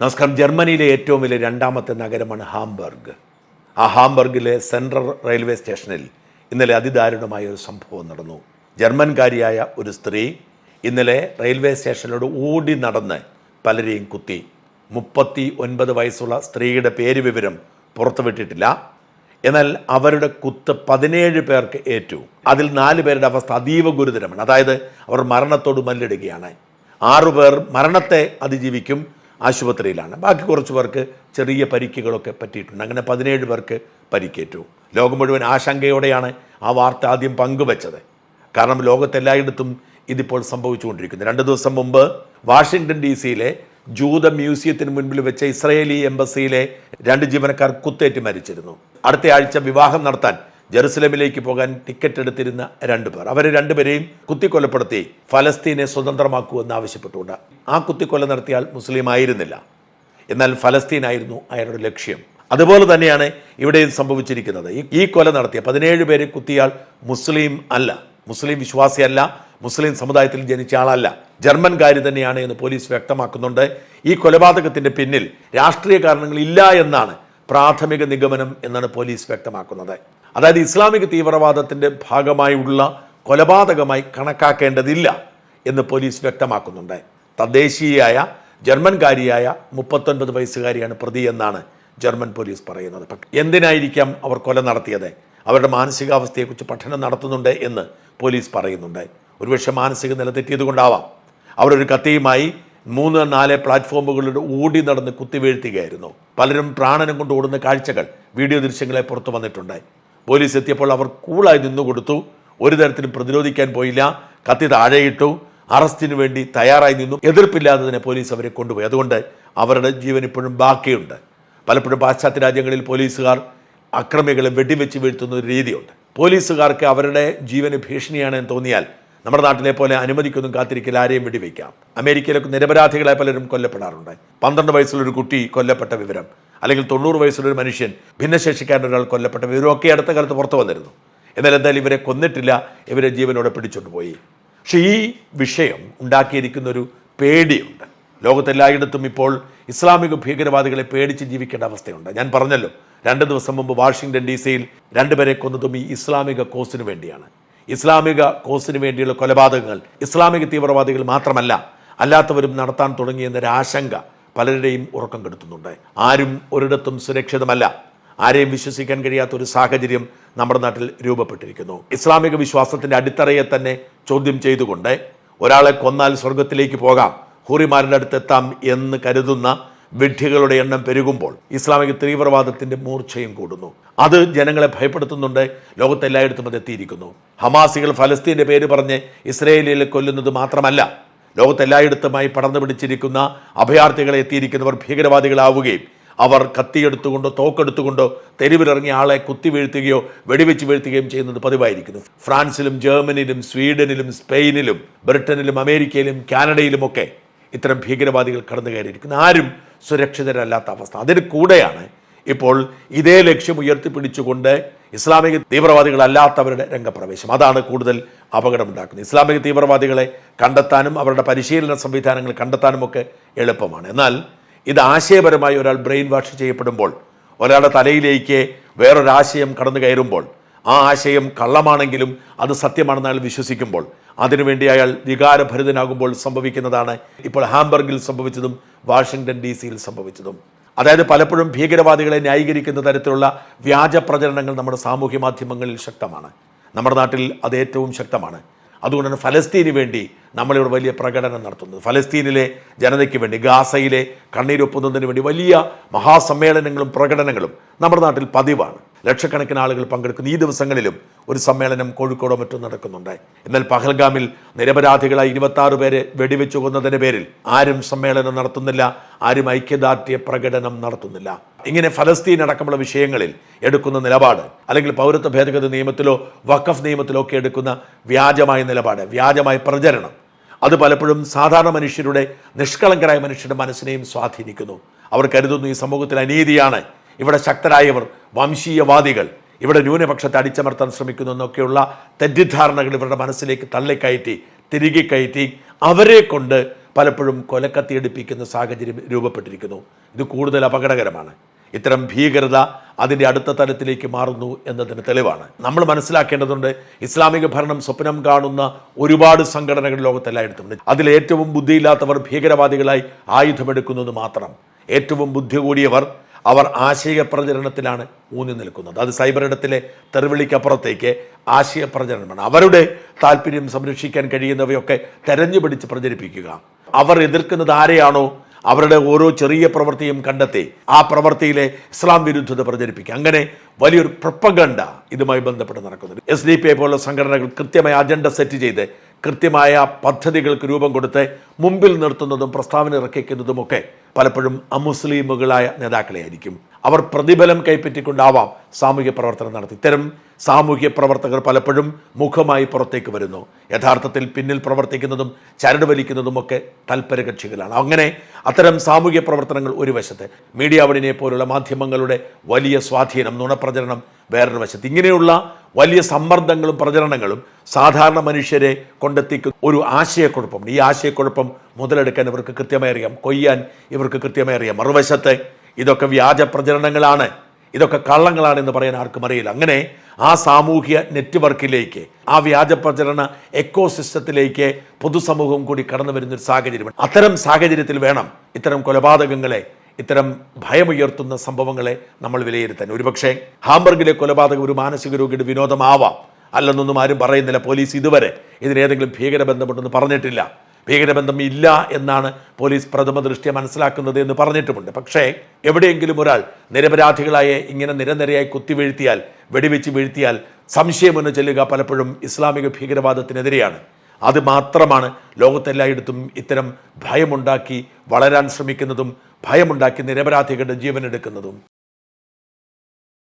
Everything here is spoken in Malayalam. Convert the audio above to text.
നമസ്കാരം. ജർമ്മനിയിലെ ഏറ്റവും വലിയ രണ്ടാമത്തെ നഗരമാണ് ഹാംബർഗ്. ആ ഹാംബർഗിലെ സെൻട്രൽ റെയിൽവേ സ്റ്റേഷനിൽ ഇന്നലെ അതിദാരുണമായ ഒരു സംഭവം നടന്നു. ജർമ്മൻകാരിയായ ഒരു സ്ത്രീ ഇന്നലെ റെയിൽവേ സ്റ്റേഷനിലൂടെ ഓടി നടന്ന് പലരെയും കുത്തി. മുപ്പത്തി ഒൻപത് വയസ്സുള്ള സ്ത്രീയുടെ പേര് വിവരം പുറത്തുവിട്ടിട്ടില്ല. എന്നാൽ അവരുടെ കുത്ത് പതിനേഴ് പേർക്ക് ഏറ്റു. അതിൽ നാല് പേരുടെ അവസ്ഥ അതീവ ഗുരുതരമാണ്. അതായത് അവർ മരണത്തോട് മല്ലിടുകയാണ്. ആറുപേർ മരണത്തെ അതിജീവിക്കും. ആശുപത്രിയിലാണ്. ബാക്കി കുറച്ച് പേർക്ക് ചെറിയ പരിക്കുകളൊക്കെ പറ്റിയിട്ടുണ്ട്. അങ്ങനെ പതിനേഴ് പേർക്ക് പരിക്കേറ്റു. ലോകം മുഴുവൻ ആശങ്കയോടെയാണ് ആ വാർത്ത ആദ്യം പങ്കുവച്ചത്. കാരണം ലോകത്തെല്ലായിടത്തും ഇതിപ്പോൾ സംഭവിച്ചുകൊണ്ടിരിക്കുന്നു. രണ്ട് ദിവസം മുമ്പ് വാഷിങ്ടൺ ഡി സിയിലെ ജൂത മ്യൂസിയത്തിന് മുൻപിൽ വെച്ച ഇസ്രയേലി എംബസിയിലെ രണ്ട് ജീവനക്കാർ കുത്തേറ്റ് മരിച്ചിരുന്നു. അടുത്ത ആഴ്ച വിവാഹം നടത്താൻ ജെറുസലേമിലേക്ക് പോകാൻ ടിക്കറ്റ് എടുത്തിരുന്ന രണ്ടുപേർ അവരെ രണ്ടുപേരെയും കുത്തിക്കൊലപ്പെടുത്തി ഫലസ്തീനെ സ്വതന്ത്രമാക്കൂ എന്ന് ആവശ്യപ്പെട്ടുകൊണ്ട് ആ കുത്തിക്കൊല നടത്തിയാൽ മുസ്ലിം ആയിരുന്നില്ല. എന്നാൽ ഫലസ്തീനായിരുന്നു അയാളുടെ ലക്ഷ്യം. അതുപോലെ തന്നെയാണ് ഇവിടെയും സംഭവിച്ചിരിക്കുന്നത്. ഈ- കൊല നടത്തിയ പതിനേഴ് പേരെ കുത്തിയാൽ മുസ്ലിം അല്ല. മുസ്ലിം വിശ്വാസിയല്ല. മുസ്ലിം സമുദായത്തിൽ ജനിച്ച ആളല്ല. ജർമ്മൻകാരി തന്നെയാണ് എന്ന് പോലീസ് വ്യക്തമാക്കുന്നുണ്ട്. ഈ കൊലപാതകത്തിന്റെ പിന്നിൽ രാഷ്ട്രീയ കാരണങ്ങൾ ഇല്ല എന്നാണ് പ്രാഥമിക നിഗമനം എന്നാണ് പോലീസ് വ്യക്തമാക്കുന്നത്. അതായത് ഇസ്ലാമിക തീവ്രവാദത്തിന്റെ ഭാഗമായുള്ള കൊലപാതകമായി കണക്കാക്കേണ്ടതില്ല എന്ന് പോലീസ് വ്യക്തമാക്കുന്നുണ്ട്. തദ്ദേശീയായ ജർമ്മൻകാരിയായ മുപ്പത്തൊൻപത് വയസ്സുകാരിയാണ് പ്രതി എന്നാണ് ജർമ്മൻ പോലീസ് പറയുന്നത്. എന്തിനായിരിക്കാം അവർ കൊല നടത്തിയത്? അവരുടെ മാനസികാവസ്ഥയെക്കുറിച്ച് പഠനം നടത്തുന്നുണ്ട് എന്ന് പോലീസ് പറയുന്നുണ്ട്. ഒരുപക്ഷെ മാനസിക നില തെറ്റിയത് കൊണ്ടാവാം അവരൊരു കത്തിയുമായി മൂന്ന് നാല് പ്ലാറ്റ്ഫോമുകളിലൂടെ ഓടി നടന്ന് കുത്തിവീഴ്ത്തുകയായിരുന്നു. പലരും പ്രാണനം കൊണ്ട് ഓടുന്ന കാഴ്ചകൾ വീഡിയോ ദൃശ്യങ്ങളെ പുറത്തു വന്നിട്ടുണ്ട്. പോലീസ് എത്തിയപ്പോൾ അവർ കൂളായി നിന്നു കൊടുത്തു. ഒരു തരത്തിലും പ്രതിരോധിക്കാൻ പോയില്ല. കത്തി താഴെയിട്ടു. അറസ്റ്റിന് വേണ്ടി തയ്യാറായി നിന്നു. എതിർപ്പില്ലാതെ തന്നെ പോലീസ് അവരെ കൊണ്ടുപോയി. അതുകൊണ്ട് അവരുടെ ജീവൻ ഇപ്പോഴും ബാക്കിയുണ്ട്. പലപ്പോഴും പാശ്ചാത്യ രാജ്യങ്ങളിൽ പോലീസുകാർ അക്രമികളെ വെടിവെച്ച് വീഴ്ത്തുന്ന ഒരു രീതിയുണ്ട്. പോലീസുകാർക്ക് അവരുടെ ജീവന് ഭീഷണിയാണ് എന്ന് തോന്നിയാൽ നമ്മുടെ നാട്ടിലെ പോലെ അനുമതിക്കൊന്നും കാത്തിരിക്കില്ല ആരെയും വെടിവെക്കാം. അമേരിക്കയിലൊക്കെ നിരപരാധികളെ പലരും കൊല്ലപ്പെടാറുണ്ട്. പന്ത്രണ്ട് വയസ്സുള്ളൊരു കുട്ടി കൊല്ലപ്പെട്ട വിവരം. അല്ലെങ്കിൽ തൊണ്ണൂറ് വയസ്സുള്ള ഒരു മനുഷ്യൻ ഭിന്നശേഷിക്കാരൻ ഒരാൾ കൊല്ലപ്പെട്ട വിവരമൊക്കെ അടുത്ത കാലത്ത് പുറത്തു വന്നിരുന്നു. എന്നാൽ എന്തായാലും ഇവരെ കൊന്നിട്ടില്ല ഇവരെ ജീവനോടെ പിടിച്ചോണ്ട് പോയി. പക്ഷേ ഈ വിഷയം ഉണ്ടാക്കിയിരിക്കുന്ന ഒരു പേടിയുണ്ട്. ലോകത്തെല്ലായിടത്തും ഇപ്പോൾ ഇസ്ലാമിക ഭീകരവാദികളെ പേടിച്ച് ജീവിക്കേണ്ട അവസ്ഥയുണ്ട്. ഞാൻ പറഞ്ഞല്ലോ രണ്ട് ദിവസം മുമ്പ് വാഷിങ്ടൺ ഡി സിയിൽ രണ്ടുപേരെ കൊന്നതും ഈ ഇസ്ലാമിക കോസിന് വേണ്ടിയാണ്. ഇസ്ലാമിക കോസിന് വേണ്ടിയുള്ള കൊലപാതകങ്ങൾ ഇസ്ലാമിക തീവ്രവാദികൾ മാത്രമല്ല അല്ലാത്തവരും നടത്താൻ തുടങ്ങിയെന്നൊരു ആശങ്ക പലരുടെയും ഉറക്കം കെടുത്തുന്നുണ്ട്. ആരും ഒരിടത്തും സുരക്ഷിതമല്ല. ആരെയും വിശ്വസിക്കാൻ കഴിയാത്ത ഒരു സാഹചര്യം നമ്മുടെ നാട്ടിൽ രൂപപ്പെട്ടിരിക്കുന്നു. ഇസ്ലാമിക വിശ്വാസത്തിന്റെ അടിത്തറയെ തന്നെ ചോദ്യം ചെയ്തുകൊണ്ട് ഒരാളെ കൊന്നാൽ സ്വർഗത്തിലേക്ക് പോകാം ഹൂറിമാരുടെ അടുത്തെത്താം എന്ന് കരുതുന്ന വിഡ്ഢികളുടെ എണ്ണം പെരുകുമ്പോൾ ഇസ്ലാമിക തീവ്രവാദത്തിന്റെ മൂർച്ചയും കൂടുന്നു. അത് ജനങ്ങളെ ഭയപ്പെടുത്തുന്നുണ്ട് ലോകത്തെല്ലായിടത്തും അത് എത്തിയിരിക്കുന്നു. ഹമാസികൾ ഫലസ്തീന്റെ പേര് പറഞ്ഞ് ഇസ്രയേലിൽ കൊല്ലുന്നത് മാത്രമല്ല ലോകത്തെല്ലായിടത്തുമായി പടർന്നു പിടിച്ചിരിക്കുന്ന അഭയാർത്ഥികളെ എത്തിയിരിക്കുന്നവർ ഭീകരവാദികളാവുകയും അവർ കത്തിയെടുത്തുകൊണ്ടോ തോക്കെടുത്തുകൊണ്ടോ തെരുവിലിറങ്ങിയ ആളെ കുത്തി വീഴ്ത്തുകയോ വെടിവെച്ച് വീഴ്ത്തുകയും ചെയ്യുന്നത് പതിവായിരിക്കുന്നു. ഫ്രാൻസിലും ജർമ്മനിയിലും സ്വീഡനിലും സ്പെയിനിലും ബ്രിട്ടനിലും അമേരിക്കയിലും കാനഡയിലുമൊക്കെ ഇത്തരം ഭീകരവാദികൾ കടന്നു കയറിയിരിക്കുന്നു ആരും സുരക്ഷിതരല്ലാത്ത അവസ്ഥ. അതിന് കൂടെയാണ് ഇപ്പോൾ ഇതേ ലക്ഷ്യം ഉയർത്തിപ്പിടിച്ചുകൊണ്ട് ഇസ്ലാമിക തീവ്രവാദികളല്ലാത്തവരുടെ രംഗപ്രവേശം. അതാണ് കൂടുതൽ അപകടമുണ്ടാക്കുന്നത്. ഇസ്ലാമിക തീവ്രവാദികളെ കണ്ടെത്താനും അവരുടെ പരിശീലന സംവിധാനങ്ങൾ കണ്ടെത്താനുമൊക്കെ എളുപ്പമാണ്. എന്നാൽ ഇത് ആശയപരമായി ഒരാൾ ബ്രെയിൻ വാഷ് ചെയ്യപ്പെടുമ്പോൾ ഒരാളുടെ തലയിലേക്ക് വേറൊരാശയം കടന്നു കയറുമ്പോൾ ആ ആശയം കള്ളമാണെങ്കിലും അത് സത്യമാണെന്ന് അയാൾ വിശ്വസിക്കുമ്പോൾ അതിനുവേണ്ടി അയാൾ വികാരഭരിതനാകുമ്പോൾ സംഭവിക്കുന്നതാണ് ഇപ്പോൾ ഹാംബർഗിൽ സംഭവിച്ചതും വാഷിങ്ടൺ ഡി സിയിൽ സംഭവിച്ചതും. അതായത് പലപ്പോഴും ഭീകരവാദികളെ ന്യായീകരിക്കുന്ന തരത്തിലുള്ള വ്യാജ പ്രചരണങ്ങൾ നമ്മുടെ സാമൂഹ്യ മാധ്യമങ്ങളിൽ ശക്തമാണ്. നമ്മുടെ നാട്ടിൽ അത് ഏറ്റവും ശക്തമാണ്. അതുകൊണ്ടാണ് ഫലസ്തീന് വേണ്ടി നമ്മളിവിടെ വലിയ പ്രകടനം നടത്തുന്നത്. ഫലസ്തീനിലെ ജനതയ്ക്ക് വേണ്ടി ഗാസയിലെ കണ്ണീരൊപ്പുന്നതിന് വേണ്ടി വലിയ മഹാസമ്മേളനങ്ങളും പ്രകടനങ്ങളും നമ്മുടെ നാട്ടിൽ പതിവാണ്. ലക്ഷക്കണക്കിന് ആളുകൾ പങ്കെടുക്കുന്ന ഈ ദിവസങ്ങളിലും ഒരു സമ്മേളനം കോഴിക്കോടോ മറ്റും നടക്കുന്നുണ്ട്. എന്നാൽ പഹൽഗാമിൽ നിരപരാധികളായി ഇരുപത്തി പേരെ വെടിവെച്ചു കൊന്നതിന്റെ പേരിൽ ആരും സമ്മേളനം നടത്തുന്നില്ല ആരും ഐക്യദാർഢ്യ പ്രകടനം നടത്തുന്നില്ല. ഇങ്ങനെ ഫലസ്തീൻ അടക്കമുള്ള വിഷയങ്ങളിൽ എടുക്കുന്ന നിലപാട് അല്ലെങ്കിൽ പൗരത്വ ഭേദഗതി നിയമത്തിലോ വഖഫ് നിയമത്തിലോ ഒക്കെ എടുക്കുന്ന വ്യാജമായ നിലപാട് വ്യാജമായ പ്രചരണം അത് പലപ്പോഴും സാധാരണ മനുഷ്യരുടെ നിഷ്കളങ്കരായ മനുഷ്യരുടെ മനസ്സിനെയും സ്വാധീനിക്കുന്നു. അവർ കരുതുന്നു ഈ സമൂഹത്തിൽ അനീതിയാണ് ഇവിടെ ശക്തരായവർ വംശീയവാദികൾ ഇവിടെ ന്യൂനപക്ഷത്തെ അടിച്ചമർത്താൻ ശ്രമിക്കുന്നു എന്നൊക്കെയുള്ള തെറ്റിദ്ധാരണകൾ ഇവരുടെ മനസ്സിലേക്ക് തള്ളിക്കയറ്റി തിരികെ കയറ്റി അവരെ കൊണ്ട് പലപ്പോഴും കൊലക്കത്തിയെടുപ്പിക്കുന്ന സാഹചര്യം രൂപപ്പെട്ടിരിക്കുന്നു. ഇത് കൂടുതൽ അപകടകരമാണ്. ഇത്തരം ഭീകരത അതിന്റെ അടുത്ത തലത്തിലേക്ക് മാറുന്നു എന്നതിന് തെളിവാണ്. നമ്മൾ മനസ്സിലാക്കേണ്ടതുണ്ട് ഇസ്ലാമിക ഭരണം സ്വപ്നം കാണുന്ന ഒരുപാട് സംഘടനകൾ ലോകത്തെല്ലായിടത്തും അതിൽ ഏറ്റവും ബുദ്ധിയില്ലാത്തവർ ഭീകരവാദികളായി ആയുധമെടുക്കുന്നത് മാത്രം. ഏറ്റവും ബുദ്ധി കൂടിയവർ അവർ ആശയപ്രചരണത്തിലാണ് ഊന്നി നിൽക്കുന്നത്. അത് സൈബർ ഇടത്തിലെ തെറിവിളിക്കപ്പുറത്തേക്ക് ആശയപ്രചരണമാണ്. അവരുടെ താല്പര്യം സംരക്ഷിക്കാൻ കഴിയുന്നവയൊക്കെ തെരഞ്ഞു പിടിച്ച് പ്രചരിപ്പിക്കുക. അവർ എതിർക്കുന്നത് ആരെയാണോ അവരുടെ ഓരോ ചെറിയ പ്രവൃത്തിയും കണ്ടെത്തി ആ പ്രവൃത്തിയിലെ ഇസ്ലാം വിരുദ്ധത പ്രചരിപ്പിക്കുക. അങ്ങനെ വലിയൊരു പ്രപ്പഗണ്ട ഇതുമായി ബന്ധപ്പെട്ട് നടക്കുന്നുണ്ട്. എസ് ഡി പി ഐ പോലുള്ള സംഘടനകൾ കൃത്യമായ അജണ്ട സെറ്റ് ചെയ്ത് കൃത്യമായ പദ്ധതികൾക്ക് രൂപം കൊടുത്ത് മുമ്പിൽ നിർത്തുന്നതും പ്രസ്താവന ഇറക്കിക്കുന്നതുമൊക്കെ പലപ്പോഴും അമുസ്ലിമുകളായ നേതാക്കളെ ആയിരിക്കും അവർ പ്രതിഫലം കൈപ്പറ്റിക്കൊണ്ടാവാം സാമൂഹ്യ പ്രവർത്തനം നടത്തി. ഇത്തരം സാമൂഹ്യ പ്രവർത്തകർ പലപ്പോഴും മുഖമായി പുറത്തേക്ക് വരുന്നു. യഥാർത്ഥത്തിൽ പിന്നിൽ പ്രവർത്തിക്കുന്നതും ചരട് വലിക്കുന്നതുമൊക്കെ തൽപര കക്ഷികളാണ് അങ്ങനെ അത്തരം സാമൂഹ്യ പ്രവർത്തനങ്ങൾ ഒരു വശത്ത് മീഡിയ വണിനെ പോലുള്ള മാധ്യമങ്ങളുടെ വലിയ സ്വാധീനം നുണപ്രചരണം വേറൊരു വശത്ത്. ഇങ്ങനെയുള്ള വലിയ സമ്മർദ്ദങ്ങളും പ്രചരണങ്ങളും സാധാരണ മനുഷ്യരെ കൊണ്ടെത്തിക്കുന്ന ഒരു ആശയക്കുഴപ്പമുണ്ട് ഈ ആശയക്കുഴപ്പം മുതലെടുക്കാൻ ഇവർക്ക് കൃത്യമായി അറിയാം. കൊയ്യാൻ ഇവർക്ക് കൃത്യമായി അറിയാം. മറുവശത്ത് ഇതൊക്കെ വ്യാജ പ്രചരണങ്ങളാണ്. ഇതൊക്കെ കള്ളങ്ങളാണ് എന്ന് പറയാൻ ആർക്കും അറിയില്ല. അങ്ങനെ ആ സാമൂഹ്യ നെറ്റ്വർക്കിലേക്ക് ആ വ്യാജ പ്രചരണ എക്കോ സിസ്റ്റത്തിലേക്ക് പൊതുസമൂഹം കൂടി കടന്നു വരുന്നൊരു സാഹചര്യമാണ് അത്തരം സാഹചര്യത്തിൽ വേണം ഇത്തരം കൊലപാതകങ്ങളെ ഇത്തരം ഭയമുയർത്തുന്ന സംഭവങ്ങളെ നമ്മൾ വിലയിരുത്താൻ. ഒരുപക്ഷെ ഹാംബർഗിലെ കൊലപാതകം ഒരു മാനസിക രോഗിയുടെ വിനോദമാവാം. അല്ലെന്നൊന്നും ആരും പറയുന്നില്ല. പോലീസ് ഇതുവരെ ഇതിനേതെങ്കിലും ഭീകരബന്ധമുണ്ടെന്ന് പറഞ്ഞിട്ടില്ല. ഭീകരബന്ധം ഇല്ല എന്നാണ് പോലീസ് പ്രഥമ ദൃഷ്ടിയ മനസ്സിലാക്കുന്നത് എന്ന് പറഞ്ഞിട്ടുമുണ്ട്. പക്ഷേ എവിടെയെങ്കിലും ഒരാൾ നിരപരാധികളായ ഇങ്ങനെ നിരനിരയായി കുത്തിവീഴ്ത്തിയാൽ വെടിവെച്ച് വീഴ്ത്തിയാൽ സംശയമെന്ന് ചെല്ലുക പലപ്പോഴും ഇസ്ലാമിക ഭീകരവാദത്തിനെതിരെയാണ്. അത് മാത്രമാണ് ലോകത്തെല്ലായിടത്തും ഇത്തരം ഭയമുണ്ടാക്കി വളരാൻ ശ്രമിക്കുന്നതും ഭയമുണ്ടാക്കി നിരപരാധികളുടെ ജീവനെടുക്കുന്നതും.